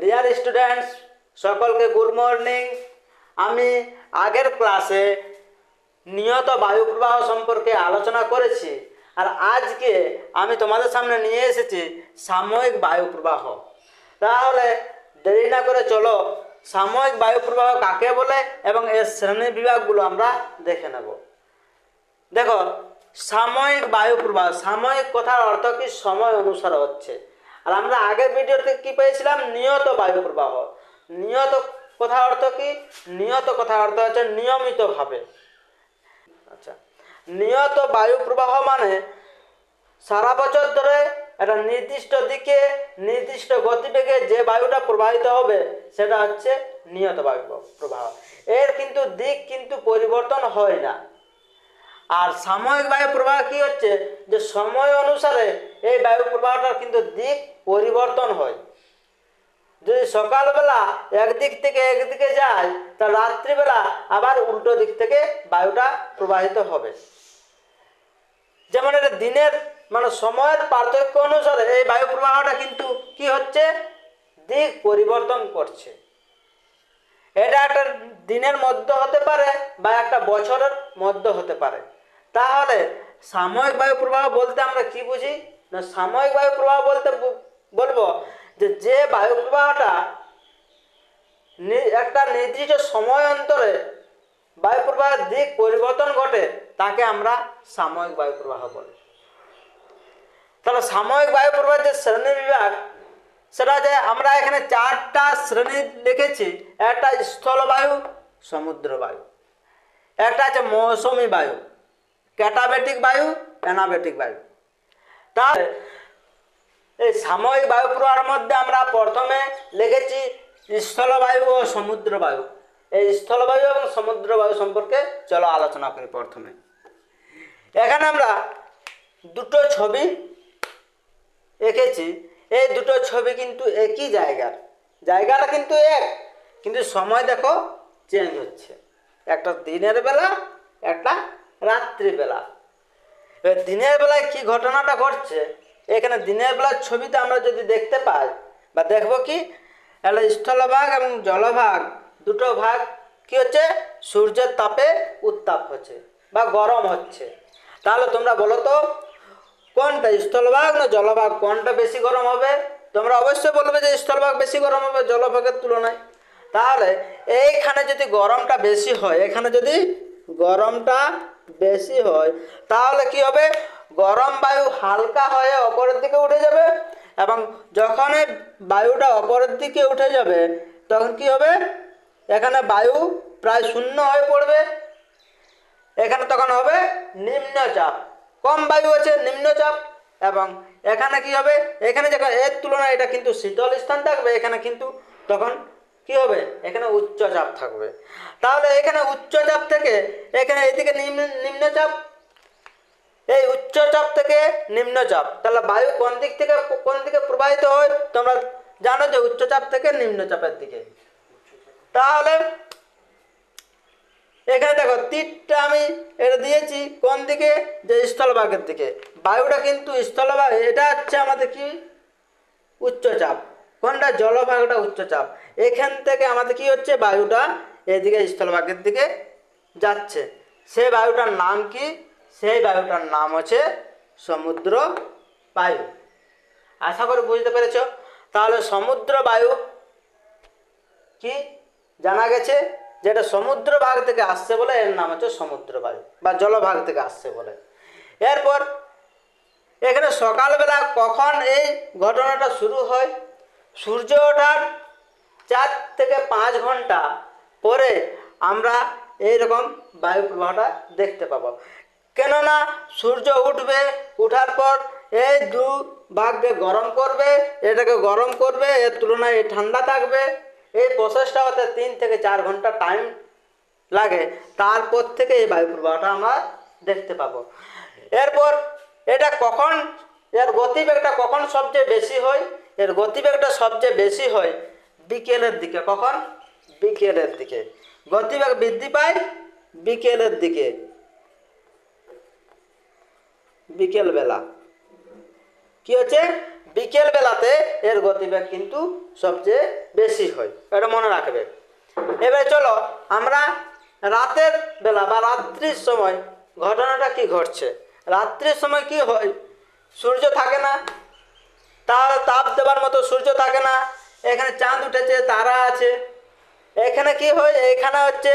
Deer students সকলকে good morning আমি আগের ক্লাসে নিয়ত বায়ু প্রবাহ সম্পর্কে আলোচনা করেছি, আর আজকে আমি তোমাদের সামনে নিয়ে এসেছি সাময়িক বায়ু প্রবাহ তাহলে দেরি না করে চলো, সাময়িক বায়ু প্রবাহ কাকে বলে এবং এর শ্রেণি বিভাগগুলো আমরা দেখে নেব। দেখো, সাময়িক বায়ু প্রবাহ সাময়িক কথার অর্থ কি? সময় অনুসারে হচ্ছে। আর আমরা আগের ভিডিওতে কি পেয়েছিলাম? নিয়ত বায়ু প্রবাহ। নিয়ত কথার অর্থ কি? নিয়ত কথার অর্থ হচ্ছে নিয়মিতভাবে। আচ্ছা। নিয়ত বায়ু প্রবাহ মানে সারা বছর ধরে একটা নির্দিষ্ট দিকে, নির্দিষ্ট গতিবেগে যে বায়ুটা প্রবাহিত হবে, সেটা হচ্ছে নিয়ত বায়ু প্রবাহ। এর কিন্তু দিক কিন্তু পরিবর্তন হয় না। আর সাময়িক বায়ু প্রবাহ কি হচ্ছে? যে সময় অনুসারে এই বায়ু প্রবাহটার কিন্তু দিক পরিবর্তন হয়। যদি সকালবেলা একদিক থেকে একদিকে যায়, তা রাত্রিবেলা আবার উল্টো দিক থেকে বায়ুটা প্রবাহিত হবে। যেমন এটা দিনের মানে সময়ের পার্থক্য অনুসারে এই বায়ু প্রবাহটা কিন্তু কি হচ্ছে? দিক পরিবর্তন করছে। এটা একটা দিনের মধ্যে হতে পারে বা একটা বছরের মধ্যে হতে পারে। তাহলে সাময়িক বায়ু প্রবাহ বলতে আমরা কি বুঝি? না, সাময়িক বায়ু প্রবাহ বলতে বলব যে যে বায়ু প্রবাহটা একটা নির্দিষ্ট সময় অন্তরে বায়ু প্রবাহের দিক পরিবর্তন ঘটে, তাকে আমরা সাময়িক বায়ু প্রবাহ বলি। তাহলে সাময়িক বায়ু প্রবাহের যে শ্রেণি বিভাগ, সেটা যে আমরা এখানে চারটা শ্রেণি লিখেছি, একটা স্থলবায়ু সমুদ্র বায়ু একটা আছে মৌসুমী বায়ু। ক্যাটাবেটিক বায়ু, অ্যানাবেটিক বায়ু। তাহলে এই সাময়িক বায়ু প্রবাহের মধ্যে আমরা প্রথমে লিখেছি স্থলবায়ু ও সমুদ্র বায়ু এই স্থলবায়ু এবং সমুদ্র বায়ু সম্পর্কে চলো আলোচনা করি প্রথমে। এখানে আমরা দুটো ছবি এঁকেছি। এই দুটো ছবি কিন্তু একই জায়গার জায়গাটা কিন্তু এক, কিন্তু সময় দেখো চেঞ্জ হচ্ছে। একটা দিনের বেলা, একটা রাত্রিবেলা। দিনের বেলায় কি ঘটনাটা ঘটছে? এখানে দিনের বেলার ছবিতে আমরা যদি দেখতে পাই, বা দেখব কি? একটা স্থলভাগ এবং জলভাগ, দুটো ভাগ কি হচ্ছে? সূর্যের তাপে উত্তাপ হচ্ছে বা গরম হচ্ছে। তাহলে তোমরা বলো তো, কোনটা স্থলভাগ না জলভাগ? কোনটা বেশি গরম হবে? তোমরা অবশ্যই বলবে যে স্থলভাগ বেশি গরম হবে জলভাগের তুলনায়। তাহলে এইখানে যদি গরমটা বেশি হয়, এখানে যদি গরমটা বেশি হয়, তাহলে কি হবে? গরম বায়ু হালকা হয়ে অপরের দিকে উঠে যাবে এবং যখন বায়ুটা অপরের দিকে উঠে যাবে, তখন কি হবে? এখানে বায়ু প্রায় শূন্য হয়ে পড়বে। এখানে তখন হবে নিম্নচাপ। কম বায়ু আছে, নিম্নচাপ। এবং এখানে কি হবে? এখানে যখন এর তুলনায় এটা কিন্তু শীতল স্থান থাকবে, এখানে কিন্তু তখন কি হবে? এখানে উচ্চচাপ থাকবে। তাহলে এখানে উচ্চচাপ থেকে এখানে এদিকে নিম্ন নিম্নচাপ এই উচ্চচাপ থেকে নিম্নচাপ তাহলে বায়ু কোন দিক থেকে, কোন দিকে প্রবাহিত হয়? তোমরা জানো যে উচ্চচাপ থেকে নিম্নচাপের দিকে। তাহলে এখানে দেখো, তীরটা আমি এটা দিয়েছি কোন দিকে? যে স্থলভাগের দিকে। বায়ুটা কিন্তু স্থলভাগ, এটা হচ্ছে আমাদের কি? উচ্চচাপ কোনটা জলভাগটা উচ্চচাপ? এখান থেকে আমাদের কি হচ্ছে? বায়ুটা এদিকে স্থলভাগের দিকে যাচ্ছে। সেই বায়ুটার নাম কি? সেই বায়ুটার নাম হচ্ছে সমুদ্র বায়ু। আশা করি বুঝতে পেরেছ? তাহলে সমুদ্র বায়ু কি? জানা গেছে যেটা সমুদ্র ভাগ থেকে আসছে বলে এর নাম হচ্ছে সমুদ্র বায়ু বা জলভাগ থেকে আসছে বলে। এরপর এখানে সকালবেলা কখন এই ঘটনাটা শুরু হয়? সূর্য ওঠার চার থেকে পাঁচ ঘণ্টা পরে আমরা এইরকম বায়ু প্রবাহটা দেখতে পাবো। কেননা সূর্য উঠবে, উঠার পর এই দু ভাগকে গরম করবে, এটাকে গরম করবে, এর তুলনায় ঠান্ডা থাকবে। এই প্রসেসটা হতে তিন থেকে চার ঘণ্টা টাইম লাগে। তারপর থেকে এই বায়ু প্রবাহটা আমরা দেখতে পাবো। এরপর এটা কখন এর গতিবেগটা কখন সবচেয়ে বেশি হয়? এর গতিবেগটা সবচেয়ে বেশি হয় বিকেলের দিকে। কখন? বিকেলের দিকে। গতিবেগ বৃদ্ধি পায় বিকেলের দিকে। বিকেলবেলা। কি হচ্ছে? বিকেল বেলাতে এর গতিবেগ কিন্তু সবচেয়ে বেশি হয়। এটা মনে রাখবে। এবার চলো আমরা রাতের বেলা বা রাত্রির সময় ঘটনাটা কি ঘটছে? রাত্রির সময় কি হয়? সূর্য থাকে না। তার তাপ দেবার মতো সূর্য থাকে না। এখানে চাঁদ উঠেছে, তারা আছে। এখানে কি হয়? এখানে হচ্ছে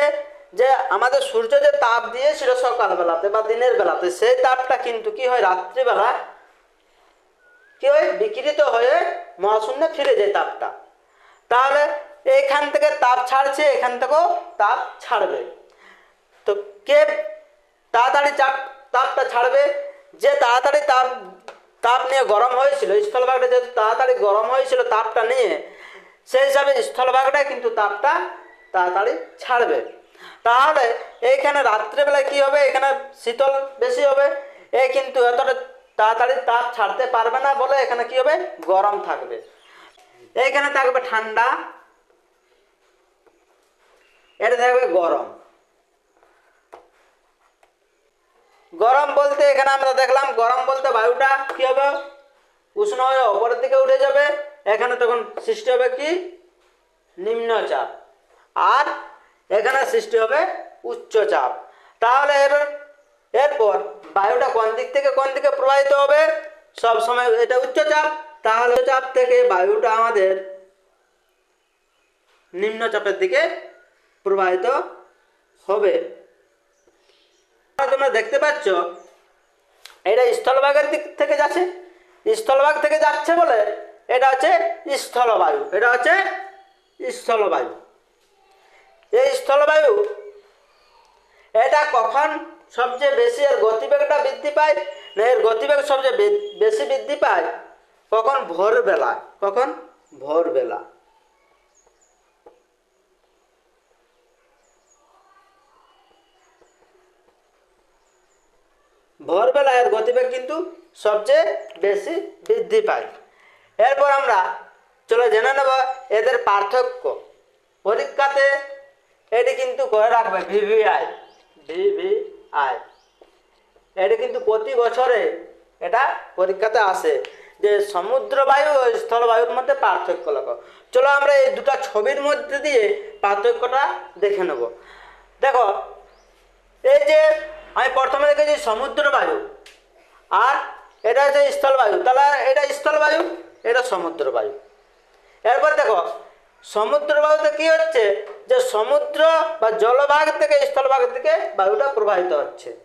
যে আমাদের সূর্য যে তাপ দিয়ে দিয়েছিল সকালবেলাতে বা দিনের বেলাতে, সেই তাপটা কিন্তু কি হয়? রাত্রিবেলা কি হয়? বিকৃত হয়ে মহাশূন্যে ফিরে যায় তাপটা। তাহলে এখান থেকে তাপ ছাড়ছে, এখান থেকেও তাপ ছাড়বে। তো কে তাড়াতাড়ি চাপ, তাপটা ছাড়বে? যে তাড়াতাড়ি তাপ তাপ নিয়ে গরম হয়েছিল, স্থলভাগটা যেহেতু তাড়াতাড়ি গরম হয়েছিল তাপটা নিয়ে, সেই হিসাবে স্থলভাগটা কিন্তু তাপটা তাড়াতাড়ি ছাড়বে। তাহলে এইখানে রাত্রেবেলায় কি হবে? এখানে শীতল বেশি হবে, এ কিন্তু এতটা তাড়াতাড়ি তাপ ছাড়তে পারবে না বলে এখানে কি হবে? গরম থাকবে। এইখানে থাকবে ঠান্ডা, এটা থাকবে গরম। গরম বলতে এখানে আমরা দেখলাম, গরম বলতে বায়ুটা কি হবে? উষ্ণ হয়ে ওপরের দিকে উঠে যাবে। এখানে তখন সৃষ্টি হবে কি? নিম্নচাপ। আর এখানে সৃষ্টি হবে উচ্চচাপ। তাহলে এর, এরপর বায়ুটা কোন দিক থেকে কোন দিকে প্রবাহিত হবে? সব সময় এটা উচ্চচাপ। তাহলে চাপ থেকে বায়ুটা আমাদের নিম্নচাপের দিকে প্রবাহিত হবে। তোমরা দেখতে পাচ্ছ? এটা স্থলভাগের দিক থেকে যাচ্ছে। স্থলভাগ থেকে যাচ্ছে বলে এটা হচ্ছে স্থলবায়ু। এটা হচ্ছে স্থলবায়ু। এই স্থলবায়ু, এটা কখন সবচেয়ে বেশি এর গতিবেগটা বৃদ্ধি পায়? না, এর গতিবেগ সবচেয়ে বেশি বৃদ্ধি পায়? কখন ভোরবেলা কখন ভোরবেলা। ভোরবেলা এর গতিবেগ কিন্তু সবচেয়ে বেশি বৃদ্ধি পায়। এরপর আমরা চলো জেনে নেব এদের পার্থক্য। পরীক্ষাতে এটি কিন্তু করে রাখবে ভিভিআই ভিভিআই। এটি কিন্তু প্রতি বছরে এটা পরীক্ষাতে আসে যে সমুদ্র বায়ু ও স্থলবায়ুর মধ্যে পার্থক্য লেখো চলো আমরা এই দুটো ছবির মধ্যে দিয়ে পার্থক্যটা দেখে নেব। দেখো, এই যে আমি প্রথমে দেখেছি সমুদ্র বায়ু। আর এটা হচ্ছে স্থলবায়ু তাহলে এটা স্থলবায়ু এটা সমুদ্র বায়ু। এরপর দেখো, সমুদ্র বায়ুতে কি হচ্ছে? যে সমুদ্র বা জলভাগ থেকে স্থলভাগ থেকে বায়ুটা প্রবাহিত হচ্ছে।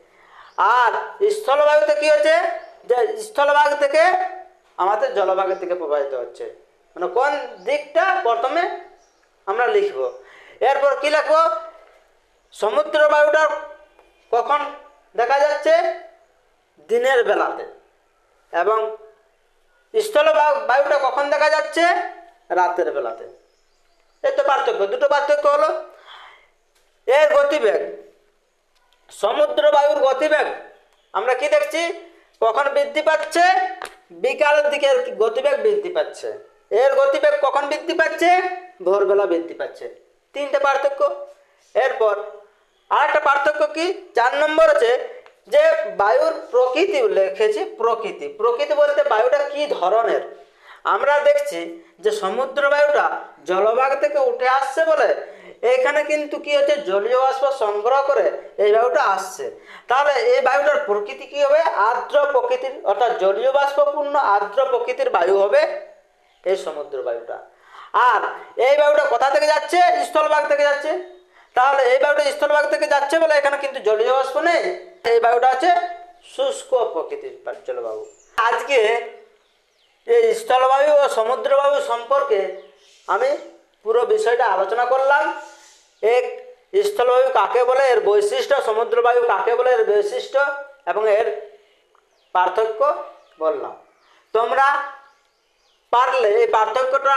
আর স্থলবায়ুতে কি হচ্ছে? যে স্থলভাগ থেকে আমাদের জলভাগের থেকে প্রবাহিত হচ্ছে। মানে কোন দিকটা প্রথমে আমরা লিখব। এরপর কি লিখব? সমুদ্র বায়ুটা কখন? দেখা যাচ্ছে দিনের বেলাতে। এবং স্থল বায়ুটা কখন দেখা যাচ্ছে? রাতের বেলাতে। এই তো পার্থক্য। দুটো পার্থক্য হলো, এর গতিবেগ, সমুদ্র বায়ুর গতিবেগ, আমরা কি দেখছি? কখন বৃদ্ধি পাচ্ছে? বিকালের দিকে গতিবেগ বৃদ্ধি পাচ্ছে। এর গতিবেগ কখন বৃদ্ধি পাচ্ছে? ভোরবেলা বৃদ্ধি পাচ্ছে। তিনটে পার্থক্য। এরপর আরেকটা পার্থক্য কি? চার নম্বর আছে যে বায়ুর প্রকৃতি লিখেছি প্রকৃতি। প্রকৃতি বলতে বায়ুটা কি ধরনের? আমরা দেখছি যে সমুদ্র বায়ুটা জলভাগ থেকে উঠে আসছে বলে এখানে কিন্তু কি হচ্ছে? জলীয় বাষ্প সংগ্রহ করে এই বায়ুটা আসছে। তাহলে এই বায়ুটার প্রকৃতি কি হবে? আর্দ্র প্রকৃতির, অর্থাৎ জলীয় বাষ্পপূর্ণ আর্দ্র প্রকৃতির বায়ু হবে এই সমুদ্র বায়ুটা। আর এই বায়ুটা কোথা থেকে যাচ্ছে? স্থলভাগ থেকে যাচ্ছে। তাহলে এই বায়ুটা স্থলভাগ থেকে যাচ্ছে বলে এখানে কিন্তু জলীয় বাষ্প নেই। এই বায়ুটা আছে শুষ্ক প্রকৃতির জলবায়ু। আজকে এই স্থলবায়ু ও সমুদ্রবায়ু সম্পর্কে আমি পুরো বিষয়টা আলোচনা করলাম। এক, স্থলবায়ু কাকে বলে? এর বৈশিষ্ট্য, সমুদ্রবায়ু কাকে বলে? এর বৈশিষ্ট্য এবং এর পার্থক্য বললাম। তোমরা পারলে এই পার্থক্যটা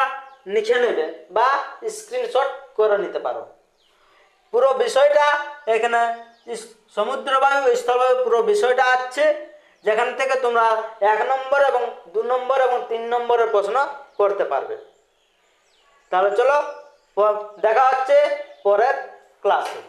লিখে নেবে বা স্ক্রিনশট করে নিতে পারো। পুরো বিষয়টা এখানে সমুদ্রবায়ু স্থলবায়ু পুরো বিষয়টা আছে, যেখান থেকে তোমরা এক নম্বর এবং দু নম্বর এবং তিন নম্বরের প্রশ্ন করতে পারবে। তাহলে চলো দেখা হচ্ছে পরের ক্লাসে